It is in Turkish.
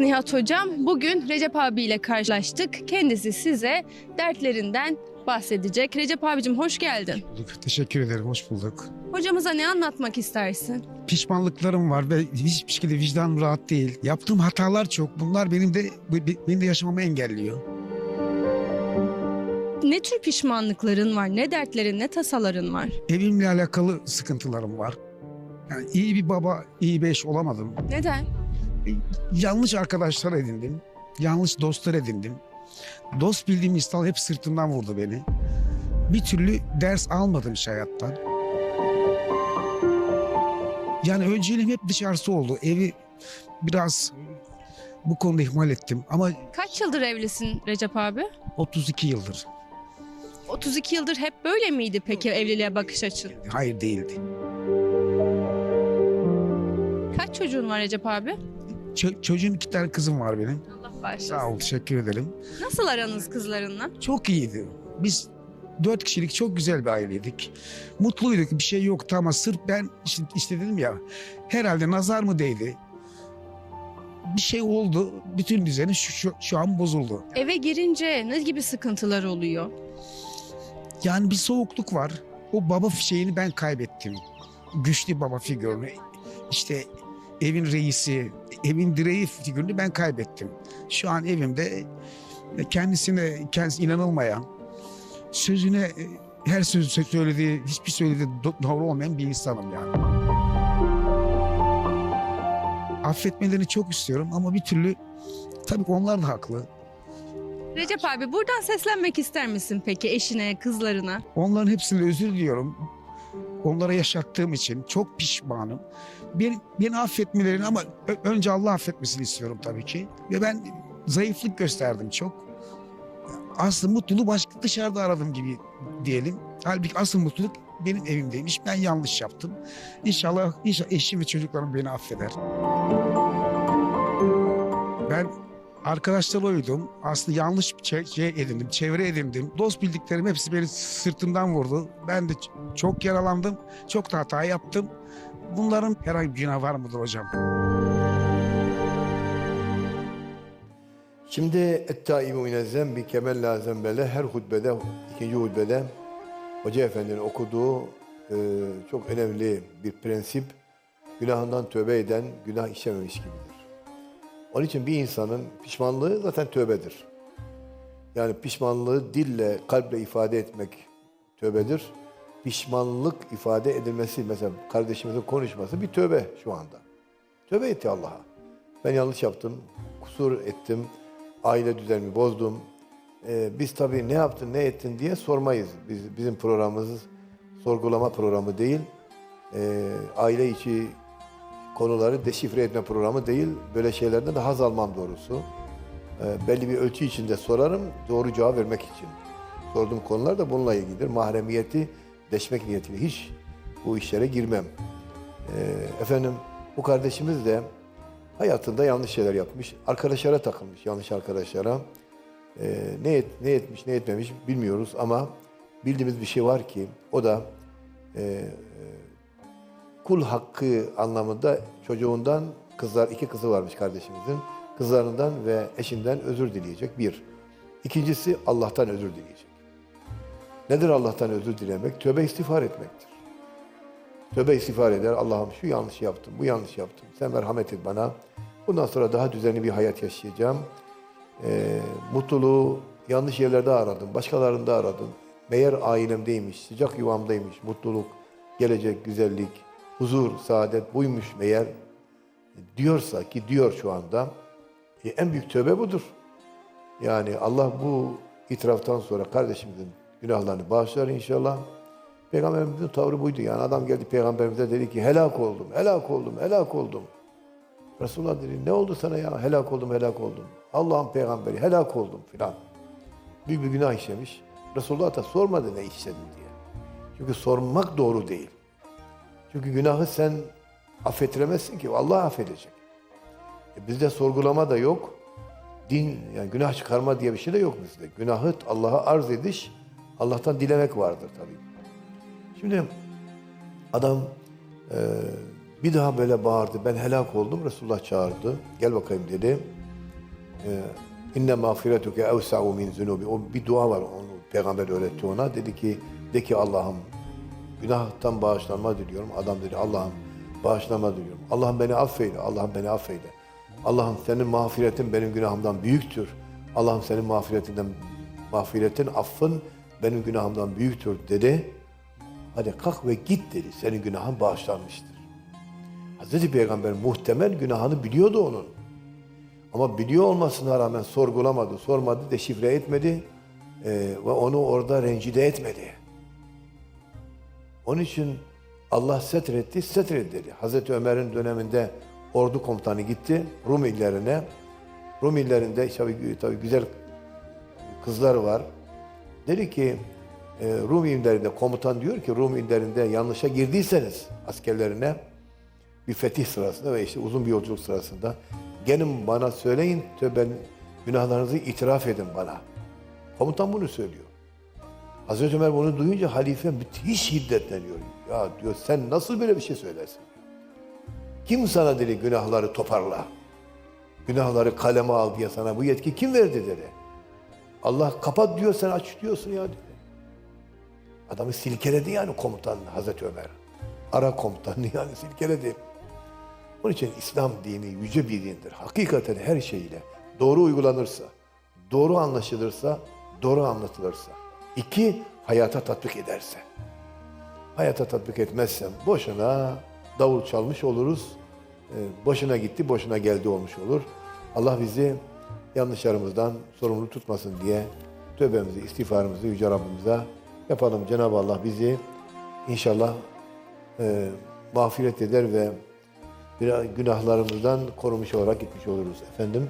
Nihat Hocam bugün Recep abiyle karşılaştık. Kendisi size dertlerinden bahsedecek. Recep abicim hoş geldin. bulduk. Teşekkür ederim. Hoş bulduk. Hocamıza ne anlatmak istersin? Pişmanlıklarım var ve hiçbir şekilde vicdanım rahat değil. Yaptığım hatalar çok. Bunlar benim de be- benim de yaşamamı engelliyor. Ne tür pişmanlıkların var, ne dertlerin, ne tasaların var? Evimle alakalı sıkıntılarım var. Yani iyi bir baba, iyi bir eş olamadım. Neden? Yanlış arkadaşlar edindim. Yanlış dostlar edindim. Dost bildiğim insan hep sırtımdan vurdu beni. Bir türlü ders almadım iş hayattan. Yani önceliğim hep dışarısı oldu. Evi biraz bu konuda ihmal ettim. Ama Kaç yıldır evlisin Recep abi? 32 yıldır. 32 yıldır hep böyle miydi peki evliliğe bakış açın? Hayır değildi. Kaç çocuğun var Recep abi? Ço- çocuğun iki tane kızım var benim. Allah bağışlasın. Sağ ol, teşekkür ederim. Nasıl aranız kızlarınla? Çok iyiydi. Biz dört kişilik çok güzel bir aileydik. Mutluyduk, bir şey yoktu ama sırf ben işte, işte dedim ya herhalde nazar mı değdi? Bir şey oldu, bütün düzeni şu, şu, şu an bozuldu. Eve girince ne gibi sıkıntılar oluyor? Yani bir soğukluk var. O baba şeyini ben kaybettim. Güçlü baba figürünü. İşte evin reisi, evin direği figürünü ben kaybettim. Şu an evimde kendisine kendisi inanılmayan, sözüne e, her sözü söylediği, hiçbir söylediği do- doğru olmayan bir insanım yani. Affetmelerini çok istiyorum ama bir türlü tabii ki onlar da haklı. Recep abi buradan seslenmek ister misin peki eşine, kızlarına? Onların hepsine özür diliyorum. Onlara yaşattığım için çok pişmanım. Beni, beni affetmelerini ama önce Allah affetmesini istiyorum tabii ki. Ve ben zayıflık gösterdim çok. Aslında mutluluğu başka dışarıda aradım gibi diyelim. Halbuki asıl mutluluk benim evimdeymiş. Ben yanlış yaptım. İnşallah, inşallah eşim ve çocuklarım beni affeder. Ben Arkadaşlar uydum. Aslında yanlış bir şey edindim, çevre edindim. Dost bildiklerim hepsi beni sırtımdan vurdu. Ben de çok yaralandım. Çok da hata yaptım. Bunların herhangi bir günah var mıdır hocam? Şimdi Et-Taibu Münezzem bir kemel lazım böyle her hutbede, ikinci hutbede Hoca Efendi'nin okuduğu e, çok önemli bir prensip günahından tövbe eden günah işlememiş gibidir. Onun için bir insanın pişmanlığı zaten tövbedir. Yani pişmanlığı dille, kalple ifade etmek tövbedir. Pişmanlık ifade edilmesi, mesela kardeşimizin konuşması bir tövbe şu anda. Tövbe etti Allah'a. Ben yanlış yaptım, kusur ettim, aile düzenimi bozdum. Ee, biz tabii ne yaptın, ne ettin diye sormayız. Biz, bizim programımız sorgulama programı değil. Ee, aile içi konuları deşifre etme programı değil. Böyle şeylerden de haz almam doğrusu. Ee, belli bir ölçü içinde sorarım, doğru cevap vermek için. Sorduğum konular da bununla ilgilidir. Mahremiyeti deşmek niyetiyle hiç bu işlere girmem. Ee, efendim bu kardeşimiz de hayatında yanlış şeyler yapmış. Arkadaşlara takılmış, yanlış arkadaşlara. Ee, ne, et, ne etmiş, ne etmemiş bilmiyoruz ama bildiğimiz bir şey var ki o da e, e, kul hakkı anlamında çocuğundan kızlar, iki kızı varmış kardeşimizin. Kızlarından ve eşinden özür dileyecek bir. İkincisi Allah'tan özür dileyecek. Nedir Allah'tan özür dilemek? Tövbe istiğfar etmektir. Tövbe istiğfar eder. Allah'ım şu yanlış yaptım, bu yanlış yaptım. Sen merhamet et bana. Bundan sonra daha düzenli bir hayat yaşayacağım. Ee, mutluluğu yanlış yerlerde aradım, başkalarında aradım. Meğer ailemdeymiş, sıcak yuvamdaymış. Mutluluk, gelecek, güzellik, huzur, saadet buymuş meğer. Diyorsa ki diyor şu anda. e, en büyük tövbe budur. Yani Allah bu itiraftan sonra kardeşimizin günahlarını bağışlar inşallah. Peygamberimizin tavrı buydu. Yani adam geldi peygamberimize dedi ki helak oldum, helak oldum, helak oldum. Resulullah dedi ne oldu sana ya? Helak oldum, helak oldum. Allah'ın peygamberi helak oldum filan. Büyük bir günah işlemiş. Resulullah da sormadı ne işledin diye. Çünkü sormak doğru değil. Çünkü günahı sen affettiremezsin ki. Allah affedecek. E bizde sorgulama da yok. Din, yani günah çıkarma diye bir şey de yok bizde. Günahı Allah'a arz ediş, Allah'tan dilemek vardır tabii. Şimdi adam e, bir daha böyle bağırdı. Ben helak oldum. Resulullah çağırdı. Gel bakayım dedi. inne mağfiretuke evsa'u min zunubi. O bir dua var onu peygamber öğretti ona. Dedi ki de ki Allah'ım günahtan bağışlanma diliyorum. Adam dedi Allah'ım bağışlanma diliyorum. Allah'ım beni affeyle. Allah'ım beni affeyle. Allah'ım senin mağfiretin benim günahımdan büyüktür. Allah'ım senin mağfiretinden mağfiretin, affın benim günahımdan büyüktür dedi. Hadi kalk ve git dedi. Senin günahın bağışlanmıştır. Hazreti Peygamber muhtemel günahını biliyordu onun. Ama biliyor olmasına rağmen sorgulamadı, sormadı, deşifre etmedi eee, ve onu orada rencide etmedi. Onun için Allah setretti, setret dedi. Hazreti Ömer'in döneminde ordu komutanı gitti Rum illerine. Rum illerinde tabii, tabii güzel kızlar var. Dedi ki e, Rum illerinde komutan diyor ki Rum illerinde yanlışa girdiyseniz askerlerine bir fetih sırasında ve işte uzun bir yolculuk sırasında gelin bana söyleyin tövbe günahlarınızı itiraf edin bana. Komutan bunu söylüyor. Hazreti Ömer bunu duyunca halife müthiş şiddetleniyor. Ya diyor sen nasıl böyle bir şey söylersin? Kim sana dedi günahları toparla? Günahları kaleme al diye sana bu yetki kim verdi dedi. Allah kapat diyor sen aç diyorsun ya dedi. Adamı silkeledi yani komutan Hazreti Ömer. Ara komutanını yani silkeledi. Onun için İslam dini yüce bir dindir. Hakikaten her şeyiyle doğru uygulanırsa, doğru anlaşılırsa, doğru anlatılırsa. İki, hayata tatbik ederse. Hayata tatbik etmezsem boşuna davul çalmış oluruz. Ee, boşuna gitti, boşuna geldi olmuş olur. Allah bizi yanlışlarımızdan sorumlu tutmasın diye tövbemizi, istiğfarımızı Yüce Rabbimize yapalım. Cenab-ı Allah bizi inşallah e, mağfiret eder ve günahlarımızdan korumuş olarak gitmiş oluruz efendim.